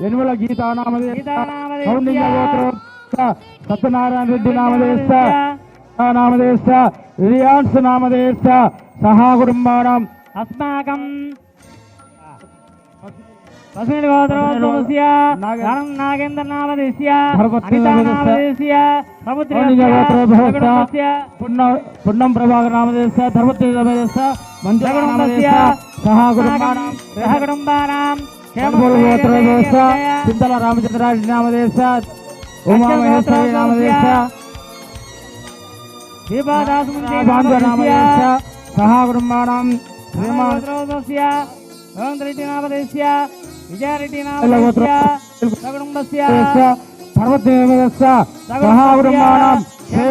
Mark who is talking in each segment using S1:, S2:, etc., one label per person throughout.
S1: యనుమల గీతా సత్యనారాయణ రెడ్డి నామదేశ నామదేశ రియాన్స్ నామదేశ సహా కుటుంబానం
S2: అస్మాకం తస్మిన్ గోత్రోద్భవస్య ధనం నాగేంద్ర నామదేశ్య
S1: ధర్మత్వ
S2: అనితా
S1: నామదేశ్య, గోత్రోద్భవస్య ప్రభాకర్ నామదేశ చింతల రామచంద్రారెడ్డి నామదేశ ఉమామహేశ్వరి నామదేశ బాంధవ నామదేశ సహా కుటుంబానం శ్రీమాన్
S2: గోత్రోద్భవస్య రెడ్డి నామదేశ్య విజయారెడ్డి
S1: గోత్ర
S2: నామదేశ్య సకుటుంబస్య
S1: సహా కుటుంబానం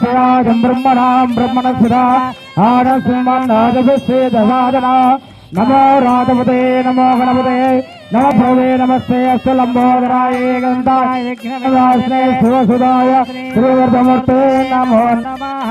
S1: శిరాజం బ్రహ్మణాం బ్రహ్మణ శిరా ఆడసింహనాదభిశ్రే దశాదన నమో రాధపతే నమో గణపతే నమ ప్రభే నమస్తే అస్త లంబోదరాయ గంధాయ శివసుదాయ శ్రీవర్ధమూర్తే నమో
S2: నమః.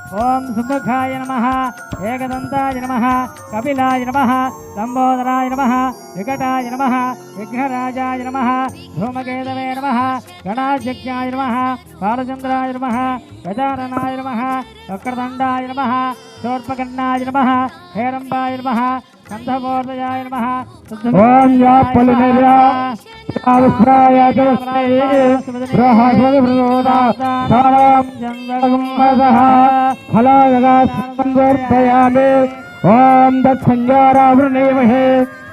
S1: ఓం
S2: సుముఖాయ నమ ఏకదంతాయ నమ కపిలాయ నమ లంబోదరాయ నమ వికటాయ నమ విఘ్నరాజాయ నమ ధూమకేతవే నమ గణాధ్యక్షాయ నమ బాలచంద్రాయ నమ గజాననాయ నమ వక్రదండాయ నమ శోర్పకర్ణాయ నమ హేరంబాయ నమ కంధమూర్ధయాయ నమ
S1: ఓం యా పలినిర్యా ఆవిష్రాయ జవస్మై బృహస్పతి ప్రచోదా సారాం జంగమదః ఫలాయగా సంగోర్పయామి ఓం దత్సంజారావృణేమహే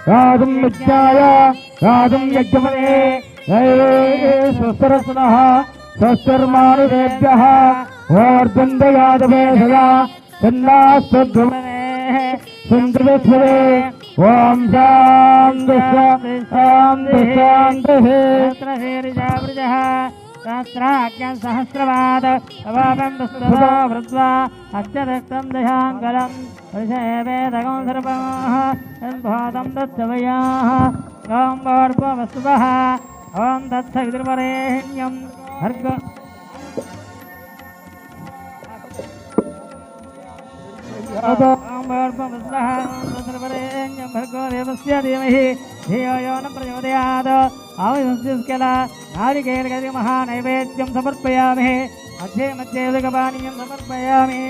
S1: రాజం విజ్ఞాయ రాజం యజ్ఞమనే దైవే స్వస్తిరస్నః స్వస్తిర్మానుదేభ్యः ఓర్దండయాదవే సదా చన్నాస్తద్భువనే సుందరస్వరే ఓం శాంతి శాంతి శాంతి
S2: సహస్రవాద అవాపం దుస్తదా వృద్వా అత్యదక్తం దశాంగలం పరిషేవేదకం సర్పమోహం దత్తవయాః భర్గ భర్గో దేవస్య ధీమహి ధియో యో న ప్రచోదయాత్ ఆవిష్కల నారికేళగది మహానైవేద్యం సమర్పయామి మధ్యే మధ్యే ఉదకపానీయం సమర్పయామి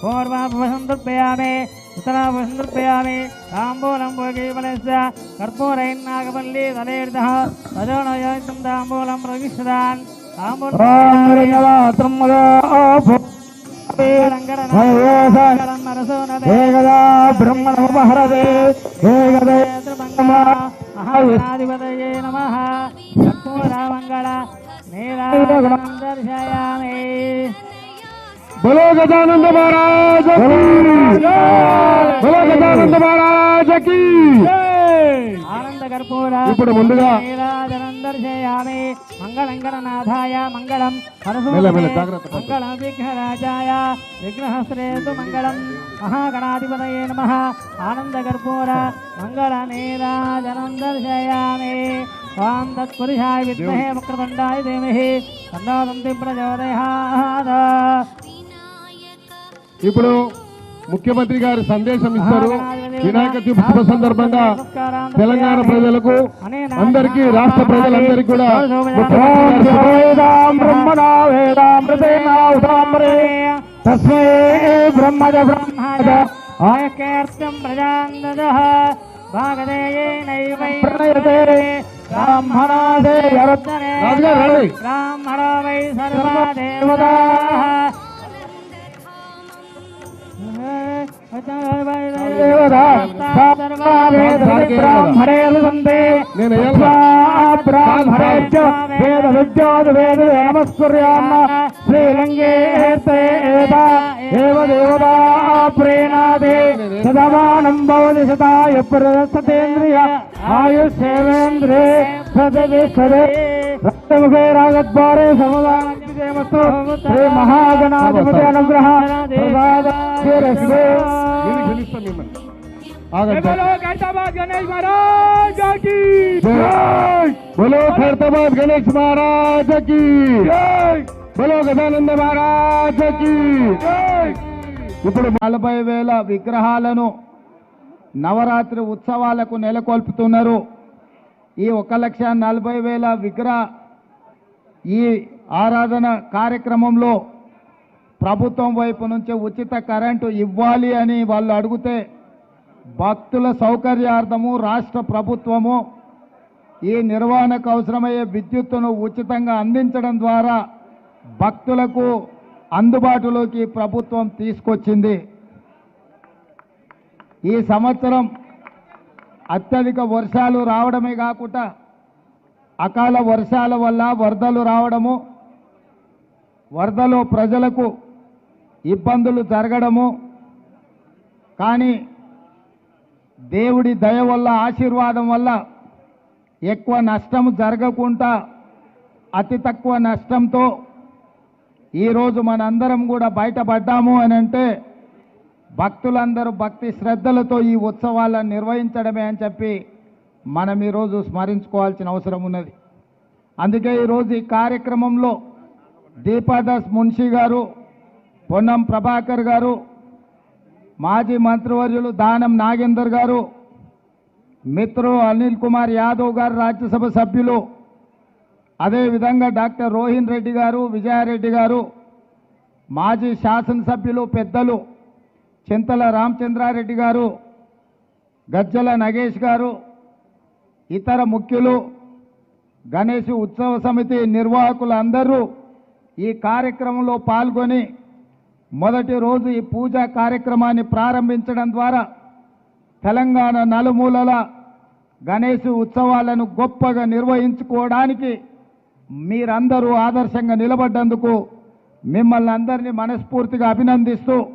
S2: పూర్వాభువసం దర్పయామి ఉత్తరాభువసం దర్పయామి తాంబూలం భోగీఫలస్య కర్పూరైర్నాగపల్లి తలేర్దః తదోనయోగం తాంబూలం ప్రవిష్టదాన్
S1: ఓం
S2: తాంబూలం
S1: ఏకదా బ్రహ్మణముపహరదే ఏకదే
S2: మహాధిపతయే నమ. నీరాజనం దర్శయామి
S1: బలో గజానంద మహారాజ్ బలో గజానంద
S2: మహారాజ్కి
S1: ఇప్పుడు ముందుగా
S2: దర్శయామి మంగళంకరనాథాయ మంగళం. మంగళం విఘ్నరాజాయ విఘ్నహస్రేతు మంగళం. మహాగణాధిపతయే నమ. ఆనంద కర్పూర మంగళ నీరాజనం దర్శయామి ఓం తత్పురుషాయ విద్మహే వక్రదండాయ ధీమహి. తన్నోదంతి ప్రచోదయాత్.
S1: ఇప్పుడు ముఖ్యమంత్రి గారు సందేశం ఇస్తారు. వినాయక చవితి శుభ సందర్భంగా తెలంగాణ ప్రజలకు అందరికీ రాష్ట్ర ప్రజలందరికీ కూడా
S3: తస్మై బ్రహ్మజ బ్రహ్మజ.
S2: ఆయకేర్త్యం ప్రజాందదః భాగదేయేనైవై
S3: ప్రణయతే. బ్రాహ్మణాదే. యరత్ననే
S1: రాజుగారు రండి.
S2: బ్రాహ్మణో వై సర్వా దేవతాః
S3: నమస్కుర్యామ శ్రీరంగే తే ఏత ఏవ దేవతా ప్రేణాదే సదమానం భవతి శతాయ ప్రదస్తేంద్రియ ఆయుష్యేంద్రే సదవిసదే రక్తముఖే రాగద్వారే సమదానమస్తు శ్రీ మహాగణాధిపతి అనుగ్రహ ప్రసాద
S1: నేను పిలుస్తాను మిమ్మల్ని? ఖైరతాబాద్ గణేష్ మహారాజ్కి. బోలో గజానంద మహారాజ్కి.
S3: ఇప్పుడు నలభై వేల విగ్రహాలను నవరాత్రి ఉత్సవాలకు నెలకొల్పుతున్నారు. ఈ ఒక లక్ష నలభై వేల విగ్రహ ఈ ఆరాధన కార్యక్రమంలో ప్రభుత్వం వైపు నుంచి ఉచిత కరెంటు ఇవ్వాలి అని వాళ్ళు అడిగితే భక్తుల సౌకర్యార్థము రాష్ట్ర ప్రభుత్వము ఈ నిర్వహణకు అవసరమయ్యే విద్యుత్తును ఉచితంగా అందించడం ద్వారా భక్తులకు అందుబాటులోకి ప్రభుత్వం తీసుకొచ్చింది. ఈ సంవత్సరం అత్యధిక వర్షాలు రావడమే కాకుండా అకాల వర్షాల వల్ల వరదలు రావడము వరదలో ప్రజలకు ఇబ్బందులు జరగడము కానీ దేవుడి దయ వల్ల ఆశీర్వాదం వల్ల ఎక్కువ నష్టం జరగకుండా అతి తక్కువ నష్టంతో ఈరోజు మనందరం కూడా బయటపడ్డాము అని అంటే భక్తులందరూ భక్తి శ్రద్ధలతో ఈ ఉత్సవాలను నిర్వహించడమే అని చెప్పి మనం ఈరోజు స్మరించుకోవాల్సిన అవసరం ఉన్నది. అందుకే ఈరోజు ఈ కార్యక్రమంలో దీపాదాస్ మున్షి గారు పొన్నం ప్రభాకర్ గారు మాజీ మంత్రివర్యులు దానం నాగేందర్ గారు మిత్రులు అనిల్ కుమార్ యాదవ్ గారు రాజ్యసభ సభ్యులు అదేవిధంగా డాక్టర్ రోహిన్ రెడ్డి గారు విజయారెడ్డి గారు మాజీ శాసనసభ్యులు పెద్దలు చింతల రామచంద్రారెడ్డి గారు గజ్జల నగేష్ గారు ఇతర ముఖ్యులు గణేష్ ఉత్సవ సమితి నిర్వాహకులు అందరూ ఈ కార్యక్రమంలో పాల్గొని మొదటి రోజు ఈ పూజా కార్యక్రమాన్ని ప్రారంభించడం ద్వారా తెలంగాణ నలుమూలల గణేష్ ఉత్సవాలను గొప్పగా నిర్వహించుకోవడానికి మీరందరూ ఆదర్శంగా నిలబడ్డందుకు మిమ్మల్ని అందరినీ మనస్ఫూర్తిగా అభినందిస్తూ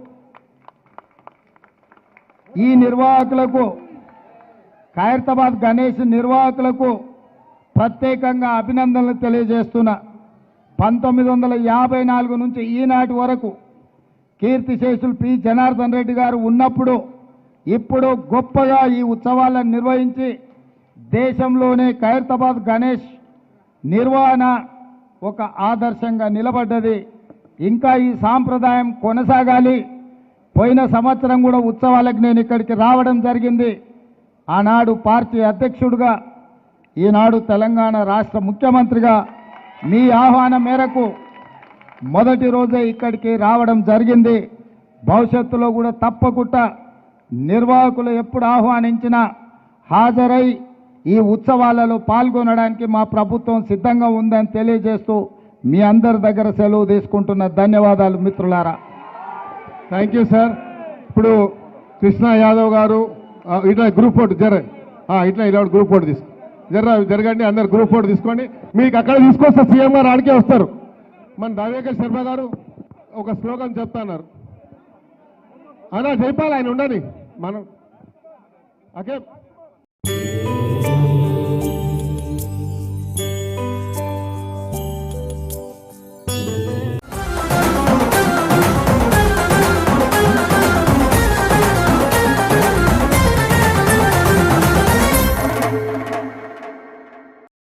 S3: ఈ నిర్వాహకులకు ఖైరతాబాద్ గణేష్ నిర్వాహకులకు ప్రత్యేకంగా అభినందనలు తెలియజేస్తున్నా. పంతొమ్మిది వందల యాభై నాలుగు నుంచి ఈనాటి వరకు కీర్తిశేషులు పి. జనార్దన్ రెడ్డి గారు ఉన్నప్పుడు ఇప్పుడు గొప్పగా ఈ ఉత్సవాలను నిర్వహించి దేశంలోనే ఖైరతాబాద్ గణేష్ నిర్వహణ ఒక ఆదర్శంగా నిలబడ్డది. ఇంకా ఈ సాంప్రదాయం కొనసాగాలి. పోయిన సంవత్సరం కూడా ఉత్సవాలకు నేను ఇక్కడికి రావడం జరిగింది. ఆనాడు పార్టీ అధ్యక్షుడిగా ఈనాడు తెలంగాణ రాష్ట్ర ముఖ్యమంత్రిగా మీ ఆహ్వానం మేరకు మొదటి రోజే ఇక్కడికి రావడం జరిగింది. భవిష్యత్తులో కూడా తప్పకుండా నిర్వాహకులు ఎప్పుడు ఆహ్వానించినా హాజరై ఈ ఉత్సవాలలో పాల్గొనడానికి మా ప్రభుత్వం సిద్ధంగా ఉందని తెలియజేస్తూ మీ అందరి దగ్గర సెలవు తీసుకుంటున్న ధన్యవాదాలు మిత్రులారా.
S1: థ్యాంక్ యూ సార్ ఇప్పుడు కృష్ణ యాదవ్ గారు ఇట్లా గ్రూప్ ఫోటో జర ఇట్లా ఇలా గ్రూప్ ఫోటో తీసుకో. జర జరగండి అందరు గ్రూప్ ఫోటో తీసుకోండి. మీకు అక్కడ తీసుకొస్తే సీఎం గారు ఆడికే వస్తారు. మన దావేకర్ శర్మ గారు ఒక స్లోగన్ చెప్తున్నారు. అలా జైపాల్ ఆయన ఉండని మనం ఓకే